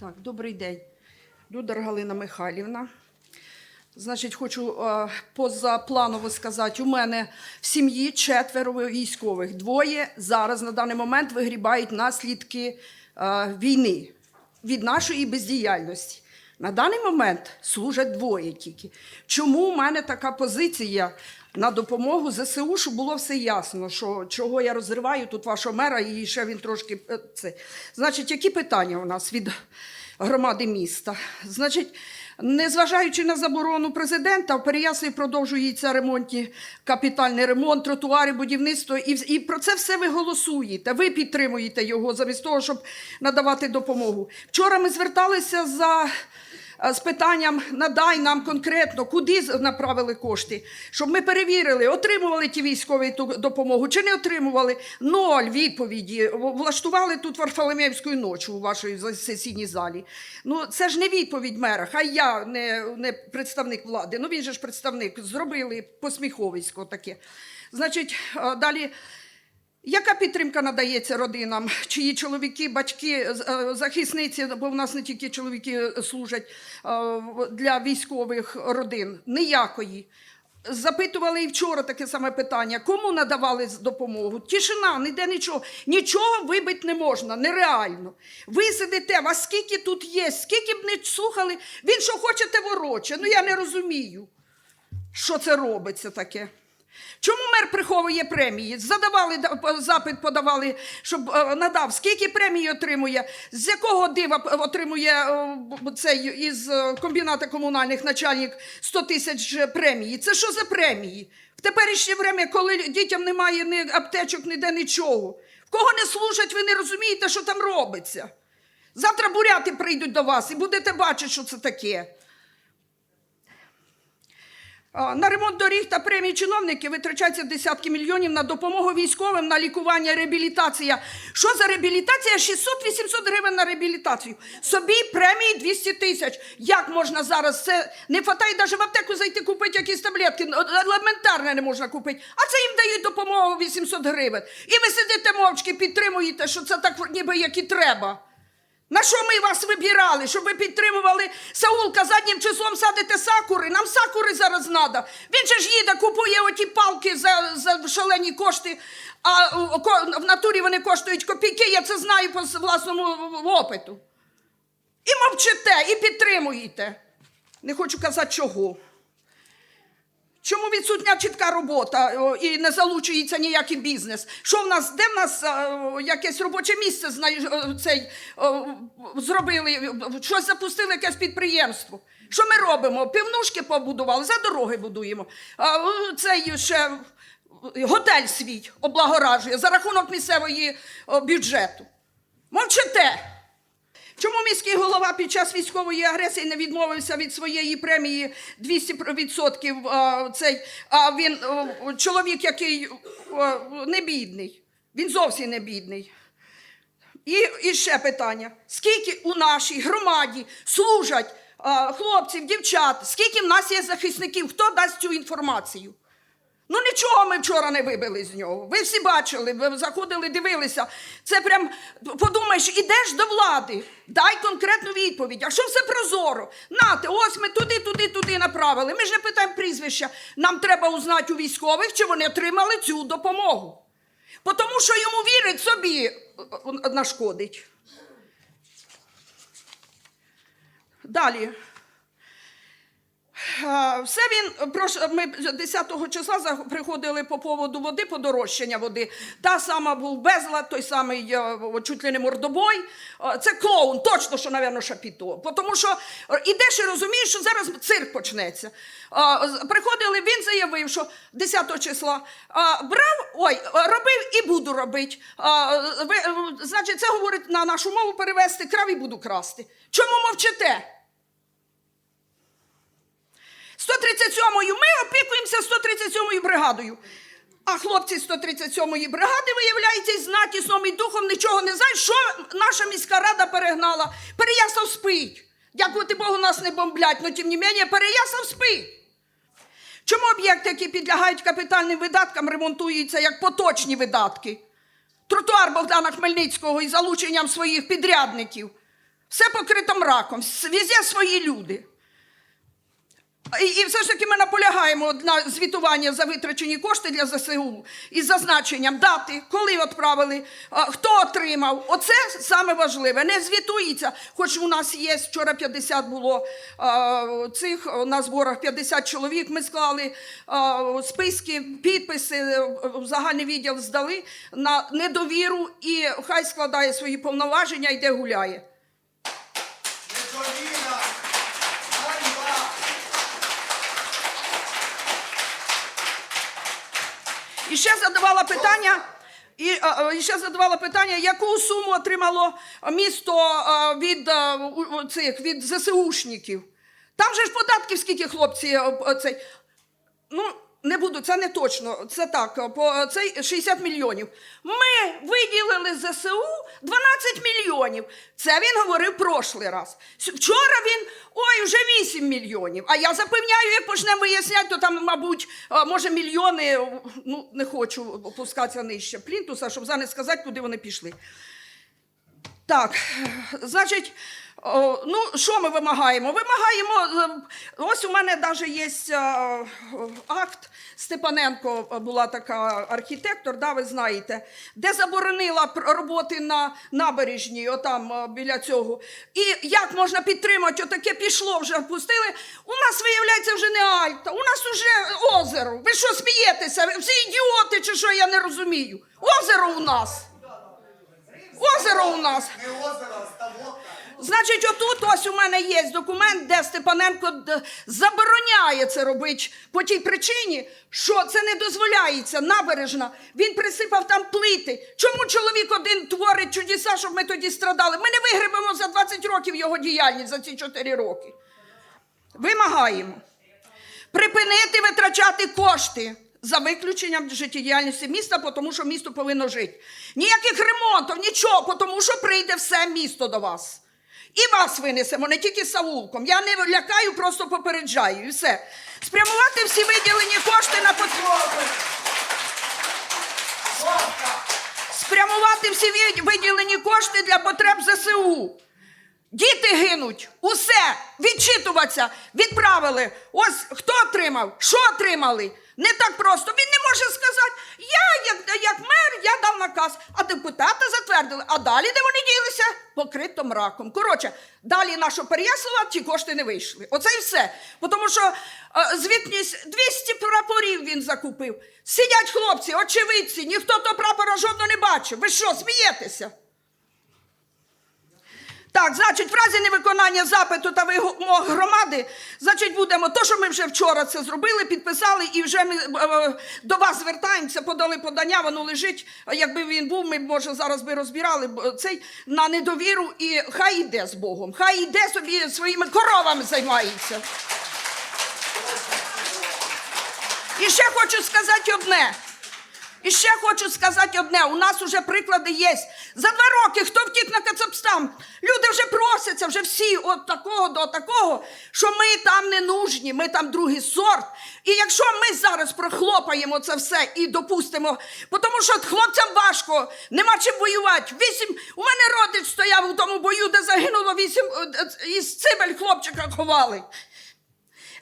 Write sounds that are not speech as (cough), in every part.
Так, добрий день. Людар Галина Михайлівна. Значить, хочу е, позапланово сказати, у мене в сім'ї четверо військових. Двоє зараз на даний момент вигрібають наслідки е, війни від нашої бездіяльності. На даний момент служать двоє тільки. Чому у мене така позиція на допомогу ЗСУ, щоб було все ясно, що чого я розриваю тут вашого мера, і ще він трошки е, це. Значить, які питання у нас від громади міста? Значить, незважаючи на заборону президента, в Переяславі продовжується ремонтні капітальний ремонт, тротуари, будівництво, і, і про це все ви голосуєте. Ви підтримуєте його замість того, щоб надавати допомогу. Вчора ми зверталися за. Е, З питанням надай нам конкретно, куди направили кошти, щоб ми перевірили, отримували ті військові ту допомогу чи не отримували. Ноль відповіді. Влаштували тут Варфоломеївську ніч у вашій сесійній залі. Ну це ж не відповідь мера. Хай я не, не представник влади. Ну він же ж представник. Зробили посміховисько таке. Значить, е, далі. Яка підтримка надається родинам, чиї чоловіки, батьки, е, захисниці, бо в нас не тільки чоловіки служать е, для військових родин? Ніякої. Запитували і вчора таке саме питання: кому надавали допомогу? Тишина, ніде нічого. Нічого вибити не можна, нереально. Ви сидите, вас скільки тут є, скільки б не слухали, він що хочете вороче. Ну я не розумію, що це робиться таке. Чому мер приховує премії? Задавали запит, подавали, щоб е, надав. Скільки премій отримує? З якого дива отримує е, цей із е, комбіната комунальних начальник 100 тисяч премії? Це що за премії? В теперішнє время, коли дітям немає ні аптечок, ніде нічого. В кого не служать, ви не розумієте, що там робиться. Завтра буряти прийдуть до вас і будете бачити, що це таке. На ремонт доріг та премії чиновників витрачаються десятки мільйонів на допомогу військовим, на лікування, реабілітація. Що за реабілітація? 600-800 гривень на реабілітацію. Собі премії 200 тисяч. Як можна зараз це? Не хватає навіть в аптеку зайти купити якісь таблетки. Елементарне не можна купити. А це їм дають допомогу 800 гривень. І ви сидите мовчки, підтримуєте, що це так ніби як і треба. На що ми вас вибирали? Щоб ви підтримували Саулка заднім числом садите сакури? Нам сакури зараз треба. Він же ж їде, купує оті палки за, за шалені кошти, а в натурі вони коштують копійки, я це знаю по власному опиту. І мовчите, і підтримуєте. Не хочу казати чого. Чому відсутня чітка робота і не залучується ніякий бізнес? Що в нас, де в нас е, якесь робоче місце цей, зробили, щось запустили, якесь підприємство? Що ми робимо? Півнушки побудували, за дороги будуємо. Цей ще готель свій облагоражує за рахунок місцевої бюджету. Мовчите! Чому міський голова під час військової агресії не відмовився від своєї премії 200%? а, Цей, а він чоловік, який не бідний, він зовсім не бідний. І, і ще питання: скільки у нашій громаді служать хлопців, дівчат, скільки в нас є захисників? Хто дасть цю інформацію? Ну нічого ми вчора не вибили з нього. Ви всі бачили, ви заходили, дивилися. Це прям подумаєш, ідеш до влади, дай конкретну відповідь. А що все прозоро? Нате, ось ми туди, туди, туди направили. Ми ж не питаємо прізвища. Нам треба узнати у військових, чи вони отримали цю допомогу. Тому що йому вірить собі е, е, нашкодить. Далі. Все він ми 10-го числа приходили по поводу води, подорожчання води. Та сама був безлад, той самий е, чуть ли не мордобой. Е, Це клоун, точно, що, напевно, шапіто. Тому що е, ідеш і розумієш, що зараз цирк почнеться. Приходили, він заявив, що 10 числа брав, ой, робив і буду робити. Значить, це говорить на нашу мову перевести, крав і буду красти. Чому мовчите? 137-ю ми опікуємося 137-ю бригадою. А хлопці 137-ї бригади, виявляється, із знатісном і духом нічого не знають, що наша міська рада перегнала. Переяслав спить. Дякувати Богу, нас не бомблять, але тим не менше, Переяслав спить. Чому об'єкти, які підлягають капітальним видаткам, ремонтуються як поточні видатки? тротуар Богдана Хмельницького із залученням своїх підрядників. Все покрито мраком, везде свої люди. І, і все ж таки ми наполягаємо на звітування за витрачені кошти для ЗСУ із зазначенням дати, коли відправили, хто отримав. Оце саме важливе. Не звітується, хоч у нас є вчора 50 було цих на зборах 50 чоловік. Ми склали списки, підписи е, загальний відділ здали на недовіру, і хай складає свої повноваження, йде гуляє. І ще задавала питання. І, і ще задавала питання, яку суму отримало місто від, у- у цих, від ЗСУшників. Там же ж податків скільки хлопці цей. Ну, не буду, це не точно. Це так, цей 60 мільйонів. Ми виділили ЗСУ 12 мільйонів. Це він говорив прошлий раз. Вчора він ой, вже 8 мільйонів. А я запевняю, як почнемо виясняти, то там, мабуть, може мільйони. Ну, не хочу опускатися нижче плінтуса, щоб зараз не сказати, куди вони пішли. Так, значить, ну що ми вимагаємо? Вимагаємо. е, Ось у мене навіть є е, акт. Степаненко е, була така архітектор, да, ви знаєте, де заборонила роботи на набережній, отам біля цього. І як можна підтримати? Отаке пішло вже пустили. У нас виявляється вже не Альта, у нас вже озеро. Ви що смієтеся? Всі ідіоти, чи що я не розумію? Озеро у нас. Озеро у нас. Не озеро, ставок. Значить, отут ось у мене є документ, де Степаненко забороняє це робити по тій причині, що це не дозволяється набережна. Він присипав там плити. Чому чоловік один творить чудеса, щоб ми тоді страдали? Ми не вигребемо за 20 років його діяльність за ці 4 роки. Вимагаємо припинити витрачати кошти за виключенням життєдіяльності міста, тому що місто повинно жити. Ніяких ремонтів, нічого, тому що прийде все місто до вас. І вас винесемо, не тільки Саулком. Я не лякаю, просто попереджаю. І все. Спрямувати всі виділені кошти на потребу. Спрямувати всі виділені кошти для потреб ЗСУ. Діти гинуть, усе, відчитуватися, відправили. Ось хто отримав, що отримали. Не так просто. Він не може сказати, я, як, як мер, я дав наказ, а депутати затвердили. А далі, де вони ділися? Покрито мраком. Коротше, далі нашого Переяслава ті кошти не вийшли. Оце і все. Тому що е, звітність 200 прапорів він закупив. Сидять хлопці, очевидці, ніхто то прапора жодного не бачив. Ви що, смієтеся? Так, значить, в разі невиконання запиту та вимог громади, значить, будемо то, що ми вже вчора це зробили, підписали, і вже ми е, е, до вас звертаємося, подали подання, воно лежить. Якби він був, ми може зараз би розбирали цей на недовіру, і хай йде з Богом, хай йде собі своїми коровами займається. І ще хочу сказати одне. І ще хочу сказати одне: у нас вже приклади є. За два роки хто втік на Кацапстан? Люди вже просяться, вже всі от такого до такого, що ми там не нужні, ми там другий сорт. І якщо ми зараз прохлопаємо це все і допустимо, тому що хлопцям важко, нема чим воювати. Вісім у мене родич стояв у тому бою, де загинуло вісім е, е, із цибель хлопчика ховали.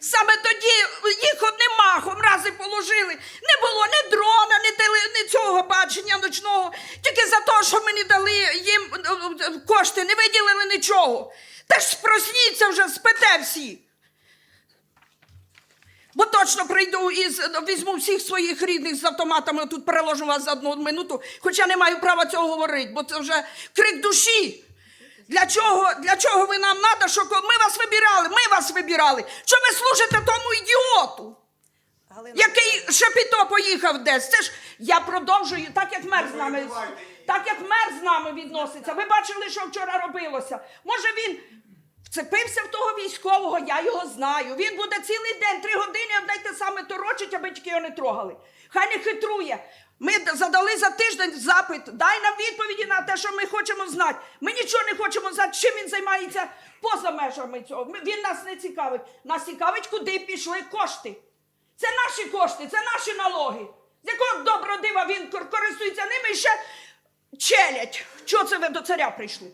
Саме тоді їх одним махом рази положили. Не було ні дрона, ні, теле, ні цього бачення ночного. Тільки за те, що ми не дали їм е, е, кошти, не виділили нічого. Та ж просніться вже, спите всі. Бо точно прийду і візьму всіх своїх рідних з автоматами, тут переложу вас за одну минуту, хоча не маю права цього говорити, бо це вже крик душі. Для чого, для чого ви нам треба, що ми вас вибирали, ми вас вибирали. Що ви служите тому ідіоту, Галина, який шепіто поїхав десь? Це ж я продовжую, так як мер з нами, так як мер з нами відноситься. Ви бачили, що вчора робилося. Може він вцепився в того військового, я його знаю. Він буде цілий день, три години, дайте саме торочить, аби тільки його не трогали. Хай не хитрує. Ми задали за тиждень запит. Дай нам відповіді на те, що ми хочемо знати. Ми нічого не хочемо знати, чим він займається поза межами цього. Він нас не цікавить. Нас цікавить, куди пішли кошти. Це наші кошти, це наші налоги. З якого добродива він користується ними і ще челядь. Чого це ви до царя прийшли?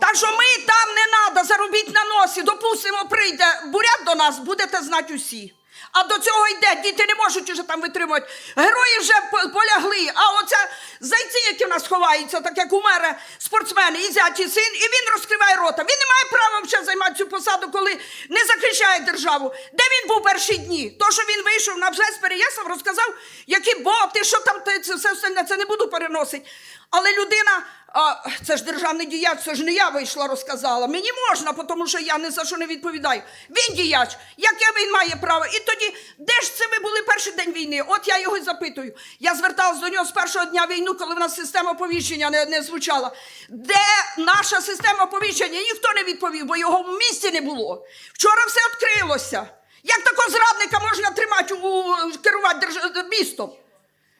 Так що ми там не треба, заробіть на носі. Допустимо, прийде бурят до нас, будете знати усі. А до цього йде, діти не можуть уже там витримувати. Герої вже полягли. А оце зайці, які в нас ховаються, так як у мера спортсмени, і зять, і син, і він розкриває рота. Він не має права вже займати цю посаду, коли не захищає державу. Де він був перші дні? То, що він вийшов на вже з Переяслав, розказав, які боти, що там це все остальне, це не буду переносити. Але людина, а, це ж державний діяч, це ж не я вийшла, розказала. Мені можна, тому що я ні за що не відповідаю. Він діяч, яке він має право? І тоді, де ж це ви були перший день війни? От я його й запитую. Я зверталась до нього з першого дня війни, коли в нас система повіщення не, не звучала. Де наша система повіщення? Ніхто не відповів, бо його в місті не було. Вчора все відкрилося. Як такого зрадника можна тримати у керувати держ... містом?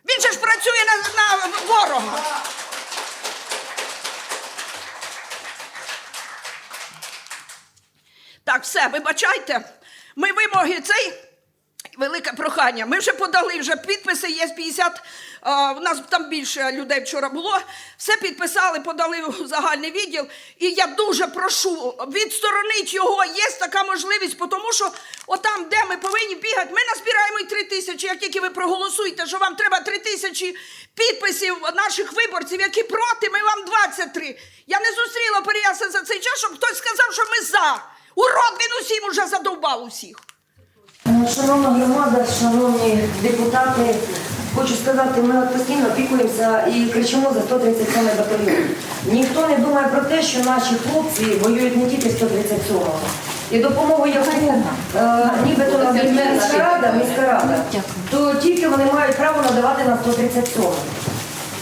Він же ж працює на, на ворога. Так, все, вибачайте. Ми вимоги цей. Велике прохання. Ми вже подали, вже підписи є 50. А, у нас там більше людей вчора було. Все підписали, подали в загальний відділ. І я дуже прошу відсторонити його. Є така можливість, тому що отам, де ми повинні бігати, ми назбираємо і 3 тисячі. Як тільки ви проголосуєте, що вам треба 3 тисячі підписів наших виборців, які проти, ми вам 23. Я не зустріла Переяса за цей час, щоб хтось сказав, що ми за. Урод він усім уже задовбав усіх. Шановна громада, шановні депутати, хочу сказати, ми от постійно опікуємося і кричимо за 137 батальйон. Ніхто не думає про те, що наші хлопці воюють не тільки 137-го. І допомогу, яку е, нібито міська рада, міська рада, то тільки вони мають право надавати на 137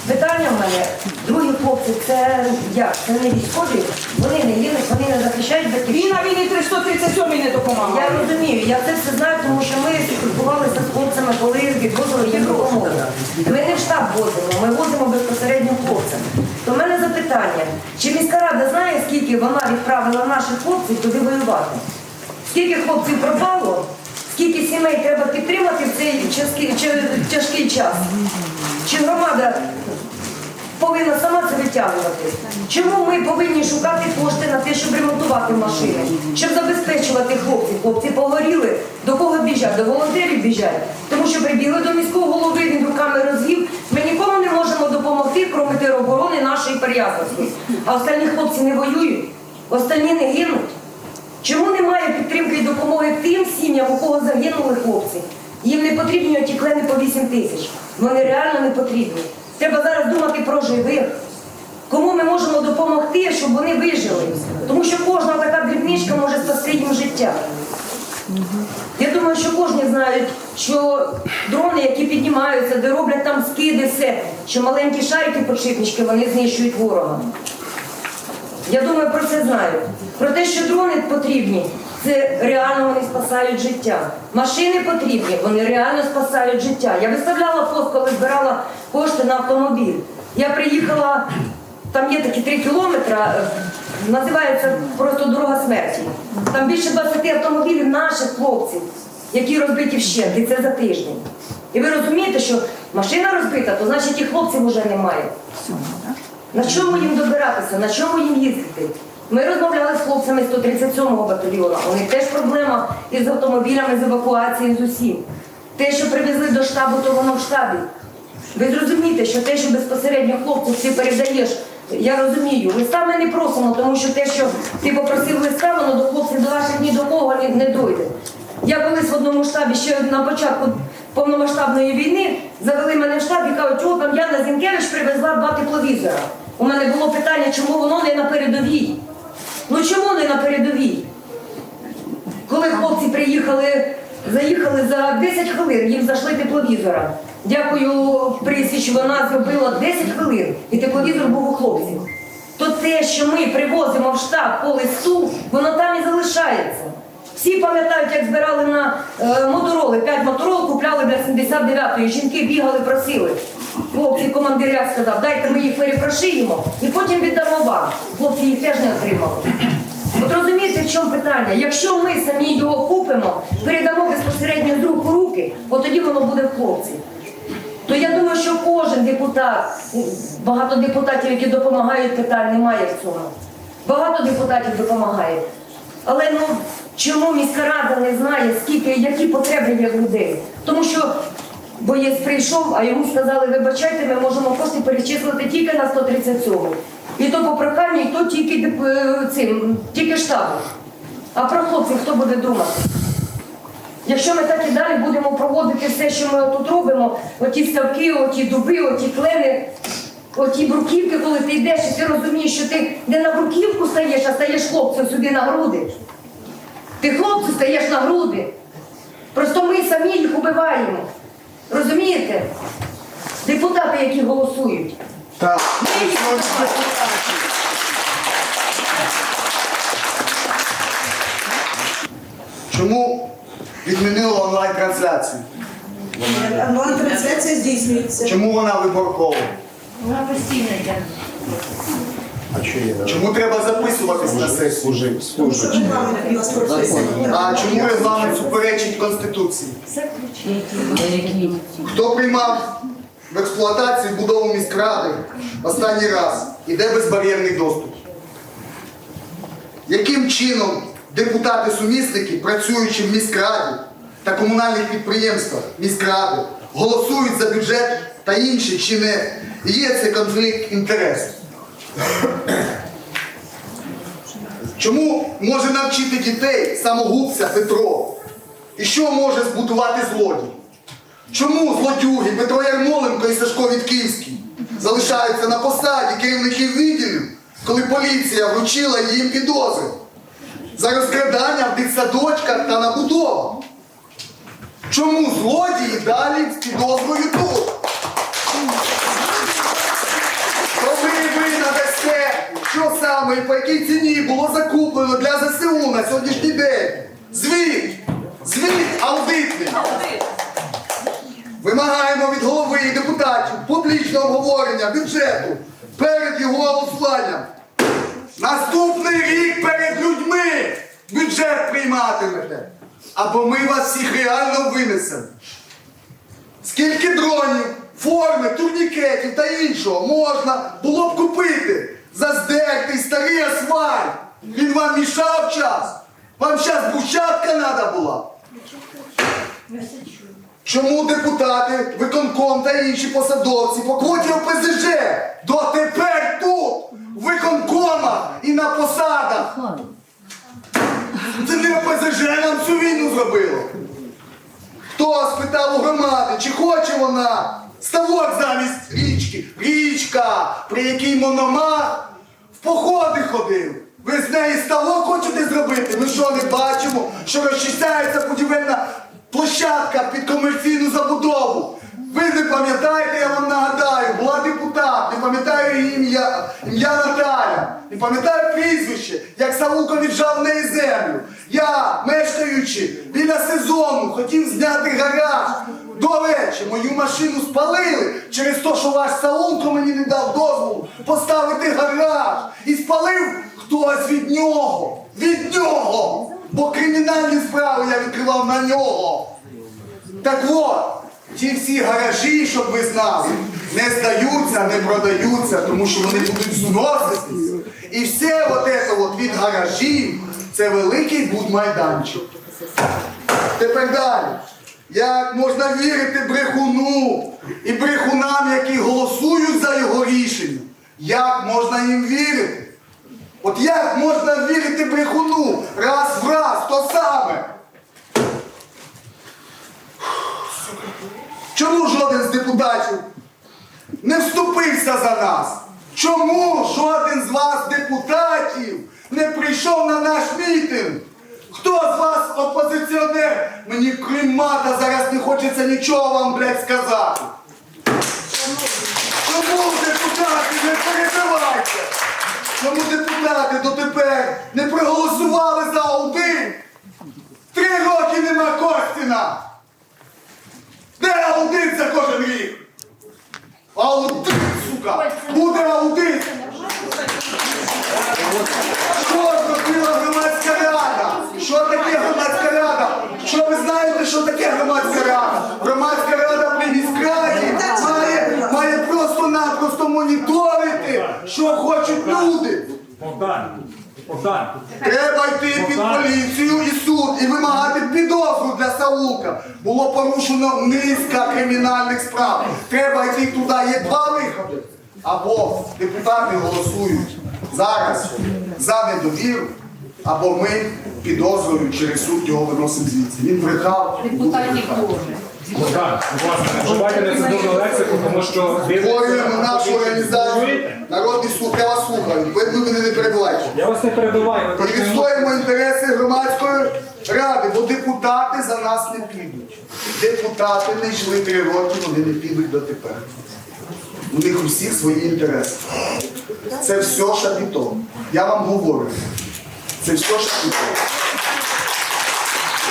Питання в мене, другі хлопці, це як? Це не військові, вони не гинуть, вони не захищають батьківщину. Він на війні 337 не допомагав. Я розумію, я це все знаю, тому що ми спілкувалися з хлопцями, коли відвозили їм допомогу. Ми не в штаб возимо, ми возимо безпосередньо хлопцям. То в мене запитання, чи міська рада знає, скільки вона відправила наших хлопців туди воювати? Скільки хлопців пропало? Скільки сімей треба підтримати в цей тяжкий час? Чи громада повинна сама це витягувати. Чому ми повинні шукати кошти на те, щоб ремонтувати машини, щоб забезпечувати хлопців? Хлопці погоріли. До кого біжать? До волонтерів біжать. Тому що прибігли до міського голови, він руками розвів. Ми нікому не можемо допомогти, крім тероборони нашої Переяславської. А останні хлопці не воюють, останні не гинуть. Чому немає підтримки і допомоги тим сім'ям, у кого загинули хлопці? Їм не потрібні оті клени по 8 тисяч. Вони реально не потрібні. Треба зараз думати про живих. Кому ми можемо допомогти, щоб вони вижили? Тому що кожна така дрібничка може спасти їм життя. Я думаю, що кожні знають, що дрони, які піднімаються, де роблять там скиди, все, що маленькі шарики подшипнички, вони знищують ворога. Я думаю, про це знають. Про те, що дрони потрібні, це реально вони спасають життя. Машини потрібні, вони реально спасають життя. Я виставляла пост, коли збирала кошти на автомобіль. Я приїхала, там є такі три кілометри, називається просто дорога смерті. Там більше 20 автомобілів наших хлопців, які розбиті вщент, і це за тиждень. І ви розумієте, що машина розбита, то значить і хлопців вже немає. На чому їм добиратися? На чому їм їздити? Ми розмовляли з хлопцями 137-го батальйону. У них теж проблема із автомобілями, з евакуацією, з усім. Те, що привезли до штабу, то воно в штабі. Ви зрозумієте, що те, що безпосередньо хлопцю ти передаєш, я розумію, листа ми не просимо, тому що те, що ти попросив листа, воно до хлопців до ваших ні до кого не, не дойде. Я колись в одному штабі ще на початку повномасштабної війни завели мене в штаб і кажуть, о, там Яна Зінкевич привезла два тепловізора. У мене було питання, чому воно не на передовій. Ну чому не на передовій? Коли хлопці приїхали, заїхали за 10 хвилин, їм зайшли тепловізора. Дякую присіч, вона зробила 10 хвилин, і тепловізор був у хлопців. То те, що ми привозимо в штаб по листу, воно там і залишається. Всі пам'ятають, як збирали на е, мотороли, 5 моторол купляли для 79-ї. Жінки бігали, просили. Хлопці, командиря сказав, дайте ми їх перепрошиємо і потім віддамо вам. Хлопці їх теж не отримали. От розумієте, в чому питання? Якщо ми самі його купимо, передамо безпосередньо з рук у руки, от тоді воно буде в хлопців. То я думаю, що кожен депутат, багато депутатів, які допомагають, питань немає в цьому. Багато депутатів допомагає. Але ну чому міська рада не знає, скільки, які потреби є в людей? Тому що боєць прийшов, а йому сказали, вибачайте, ми можемо кошти перечислити тільки на 137. І то по проханню, і то тільки е, цим, тільки штабу. А про хлопців хто буде думати? Якщо ми так і далі будемо проводити все, що ми тут робимо, оті ставки, оті дуби, оті клени, оті бруківки, коли ти йдеш, і ти розумієш, що ти не на бруківку стаєш, а стаєш хлопцем собі на груди. Ти хлопцю стаєш на груди. Просто ми самі їх убиваємо. Розумієте? Депутати, які голосують. Так. Ми їх убиваємо. Чому відмінили онлайн-трансляцію? Онлайн-трансляція здійснюється. Чому вона виборкова? Вона постійно йде. Чому треба записуватись на сесію? У нас. А чому регламент суперечить Конституції? Хто приймав в експлуатацію будову міськради останній раз? Іде безбар'єрний доступ. Яким чином депутати-сумісники, працюючи в міськраді та комунальних підприємствах міськради, голосують за бюджет та інші, чи не є це конфлікт інтересів? Чому може навчити дітей самогубця Петро? І що може збудувати злодій? Чому злодюги Петро Ярмоленко і Сашко Вітківський залишаються на посаді керівників відділів, коли поліція вручила їм підозри за розкрадання в дитсадочках та на будовах? Чому злодії далі з підозрою тут? Коли ви надасте, що саме і по якій ціні було закуплено для ЗСУ на сьогоднішній день? Звіт! Звіт аудитний! Вимагаємо від голови і депутатів публічного обговорення бюджету перед його голосуванням. Наступний рік перед людьми бюджет прийматимете. Або ми вас всіх реально винесемо. Скільки дронів, форми, турнікетів та іншого можна було б купити за здертий старий асфальт? Він вам мішав час? Вам зараз брусчатка треба була? Чому депутати, виконком та інші посадовці по квоті ОПЗЖ дотепер тут, в виконкомах і на посадах? Це не ОПЗЖ нам всю війну зробило. Хто спитав у громади, чи хоче вона ставок замість річки? Річка, при якій мономах походи ходив. Ви з неї ставок хочете зробити? Ми що не бачимо, що розчищається будівельна площадка під комерційну забудову. Ви не пам'ятаєте, я вам нагадаю, була депутат, не пам'ятаю ім'я, ім'я Наталя, не пам'ятаю прізвище, як Савуко віджав неї землю. Я, мешкаючи біля сезону, хотів зняти гараж. До речі, мою машину спалили через те, що ваш Саунко мені не дав дозволу поставити гараж. І спалив хтось від нього. Від нього! Бо кримінальні справи я відкривав на нього. Так от, ті всі гаражі, щоб ви знали, не здаються, не продаються, тому що вони будуть зноситись. І все от це от від гаражів це великий будмайданчик. Тепер далі. Як можна вірити брехуну і брехунам, які голосують за його рішення? Як можна їм вірити? От як можна вірити брехуну раз в раз, то саме? Чому жоден з депутатів не вступився за нас? Чому жоден з вас, депутатів, не прийшов на наш мітинг? Хто з вас опозиціонер? Мені крім зараз не хочеться нічого вам, блядь, сказати. Чому депутати не перебивайте? Чому депутати дотепер не проголосували за аудит? Три роки нема Костіна! Де аудит за кожен рік? Аудит, сука! Буде аудит! Що зробила громадська? Що таке громадська рада? Що ви знаєте, що таке громадська рада? Громадська рада при міськраді має, має просто що хочуть люди. Богдан, Богдан, Треба йти під поліцію і суд і вимагати підозру для Саулка. Було порушено низка кримінальних справ. Треба йти туди. Є два виходи. Або депутати голосують зараз за недовіру, або ми підозрою через суд його виносимо звідси. Він брехав. Депутатів вживайте нецензурну лексику, тому що Створюємо нашу організацію. Народний суд, я вас слухаю. Ви мене не перебувайте. Я вас не перебиваю. ви І відстоїмо інтереси громадської ради, бо депутати за нас не підуть. Депутати не йшли три роки, вони не підуть дотепер. У них у всіх свої інтереси. Це все шапіто. Я вам говорю. Це все шапіто.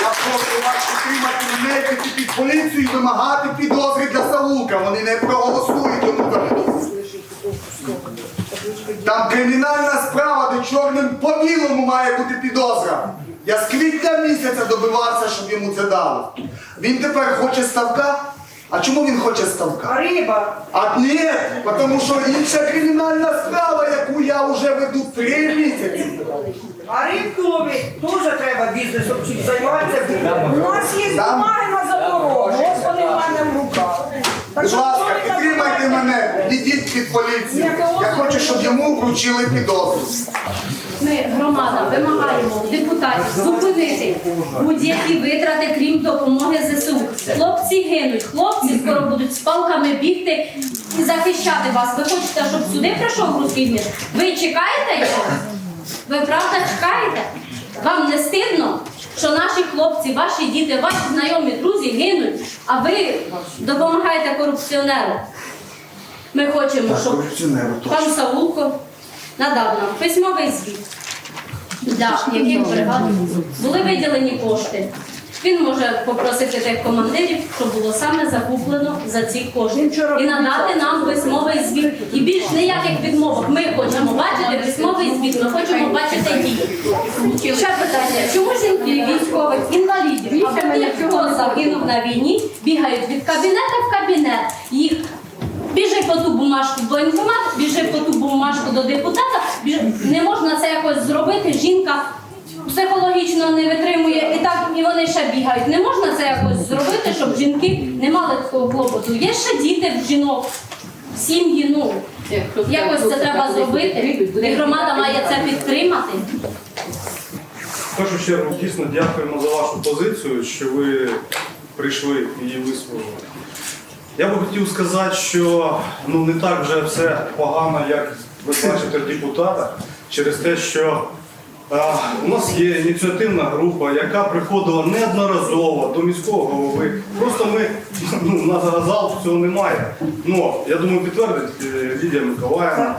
Я прошу вас підтримати мене, піти під поліцію і вимагати підозри для Савулка. Вони не проголосують йому. Там кримінальна справа, де чорним по білому має бути підозра. Я з квітня місяця добивався, щоб йому це дали. Він тепер хоче ставка. А чому він хоче ставка? Риба. А ні, тому що інша кримінальна справа, яку я вже веду три місяці. А рибкові теж треба бізнесом чим займатися. У нас є бумаги на заборону. Ось вони в мене в руках. Так Будь що ласка, хто не підтримайте мене, йдіть під поліцію. Я хочу, щоб йому вручили підозру. Ми, громада, вимагаємо у депутатів зупинити будь-які витрати, крім допомоги ЗСУ. Хлопці гинуть, хлопці скоро будуть з палками бігти і захищати вас. Ви хочете, щоб сюди прийшов руський мір? Ви чекаєте його? Ви правда чекаєте? Вам не стидно, що наші хлопці, ваші діти, ваші знайомі, друзі гинуть, а ви допомагаєте корупціонеру? Ми хочемо, щоб Пан Савулко надав нам письмовий звіт, да, яких бригад були виділені кошти. Він може попросити тих командирів, щоб було саме закуплено за ці кошти. І надати нам письмовий звіт. І більш ніяких відмовок. Ми хочемо бачити письмовий звіт, ми хочемо бачити дії. Ще питання, чому жінки військових інвалідів або тих, хто загинув на війні, бігають від кабінету в кабінет, їх Біжи по ту бумажку до інформат, біжи по ту бумажку до депутата. Біжи. Не можна це якось зробити. Жінка психологічно не витримує і так, і вони ще бігають. Не можна це якось зробити, щоб жінки не мали такого клопоту. Є ще діти в жінок, в сім'ї. Ну якось це треба зробити. І громада має це підтримати. В першу чергу дійсно дякуємо за вашу позицію, що ви прийшли її висловили. Я би хотів сказати, що ну не так вже все погано, як ви бачите в депутатах, через те, що у нас є ініціативна група, яка приходила неодноразово до міського голови. Просто ми ну, у нас зал цього немає. Ну я думаю, підтвердить е, Лідія Миколаївна.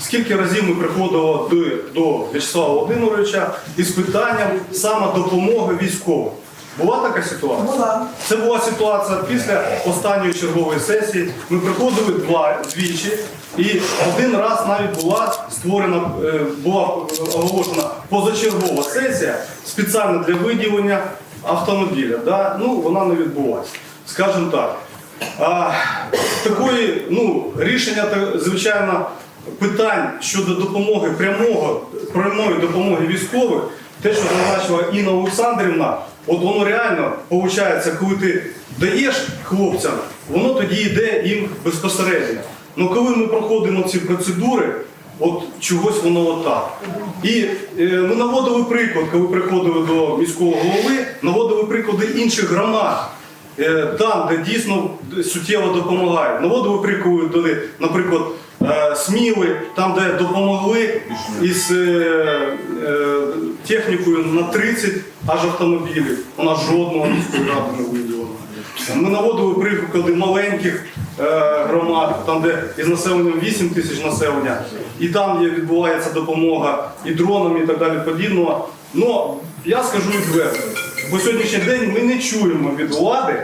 Скільки разів ми приходили до, до В'ячеслава Володимировича із питанням саме допомоги військовим? Була така ситуація? Була. Це була ситуація після останньої чергової сесії. Ми приходили два двічі, і один раз навіть була створена, е, була оголошена позачергова сесія спеціально для виділення автомобіля. Да? Ну, вона не відбулася. Скажімо так. А, такої, ну, рішення, звичайно, питань щодо допомоги прямого, прямої допомоги військових, те, що зазначила Інна Олександрівна, от воно реально виходить, коли ти даєш хлопцям, воно тоді йде їм безпосередньо. Ну коли ми проходимо ці процедури, от чогось воно отак. І е, ми наводили приклад, коли приходили до міського голови, наводили приклади інших громад. Е, Там, де дійсно суттєво допомагають. Наводили приклади, наприклад, Сміли, там, де допомогли із е, е, технікою на 30 аж автомобілів. Нас жодного міської ради не виділено. Ми наводили приклади маленьких е, громад, там, де із населенням 8 тисяч населення, і там є, відбувається допомога і дронам, і так далі подібного. Ну, я скажу відверто, по сьогоднішній день ми не чуємо від влади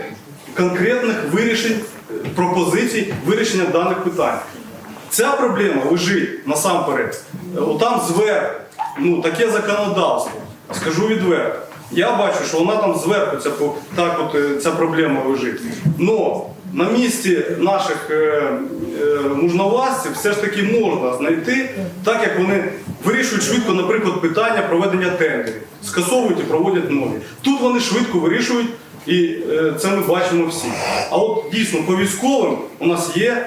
конкретних вирішень, е, пропозицій вирішення даних питань. Ця проблема лежить насамперед. е, Отам зверху, ну таке законодавство. Скажу відверто. Я бачу, що вона там зверху ця, так от, е, ця проблема лежить. Но на місці наших е, е, мужновластів все ж таки можна знайти, так як вони вирішують швидко, наприклад, питання проведення тендерів, скасовують і проводять нові. Тут вони швидко вирішують, і е, це ми бачимо всі. А от дійсно по військовим у нас є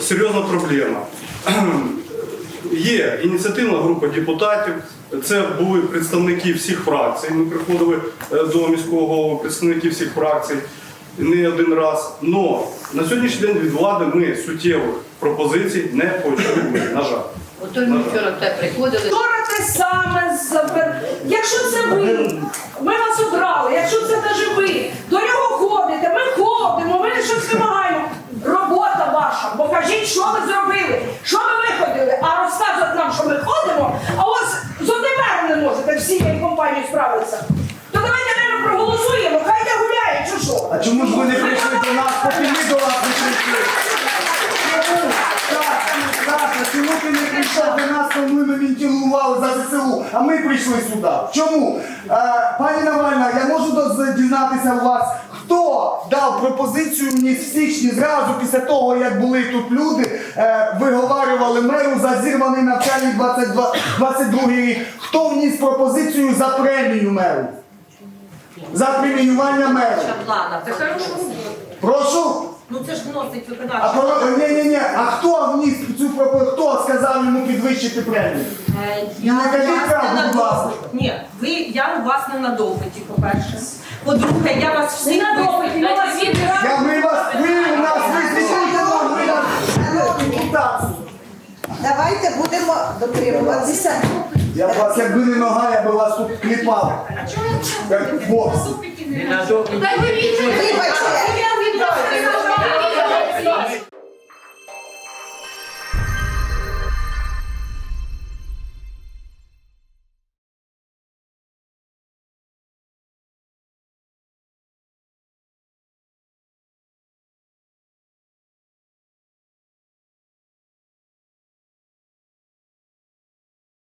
серйозна проблема. (clears throat) Є ініціативна група депутатів. Це були представники всіх фракцій. Ми приходили е, до міського голови, представники всіх фракцій не один раз. Но на сьогоднішній день від влади ми суттєвих пропозицій не почули. На жаль. Ото ми вчора те приходили. Вчора те саме забер. Якщо це ви, ми вас обрали, якщо це даже ви, до нього ходите, ми ходимо, ми щось вимагаємо. Робота ваша, бо кажіть, що ви зробили, що ви виходили, а розказувати нам, що ми ходимо, а ось з одним мером не можете всією компанією справитися. То давайте ми проголосуємо, хай я гуляє, чи що? А чому ж ви не прийшли до нас, поки ми до вас не прийшли? Чому? Так, так, а чому ти не прийшов до нас, коли ми вентилювали за ЗСУ, а ми прийшли сюди? Чому? Е, пані Навальна, я можу доз- дізнатися у вас, хто дав пропозицію мені в січні, зразу після того, як були тут люди, е, виговарювали меру за зірваний навчальний 22, 22 рік. Хто вніс пропозицію за премію меру? За преміювання. Влада, це хорошо. Прошу. Ну це ж вносить А виконавча. про ні, ні, ні. А хто вніс цю пропозицію? Хто сказав йому підвищити премію? Е, Ну, не кажіть вас правду, не будь ласка. Ні, ви, я у вас не на допиті, по-перше. По-друге, я вас всіх на допиті, ми вас визнаю. Я ми вас, ви у нас висвітлюєте нам, нас депутацію. Давайте будемо дотримуватися. Я б вас, якби не нога, я б вас тут кліпав. Як бокс. Вибачте,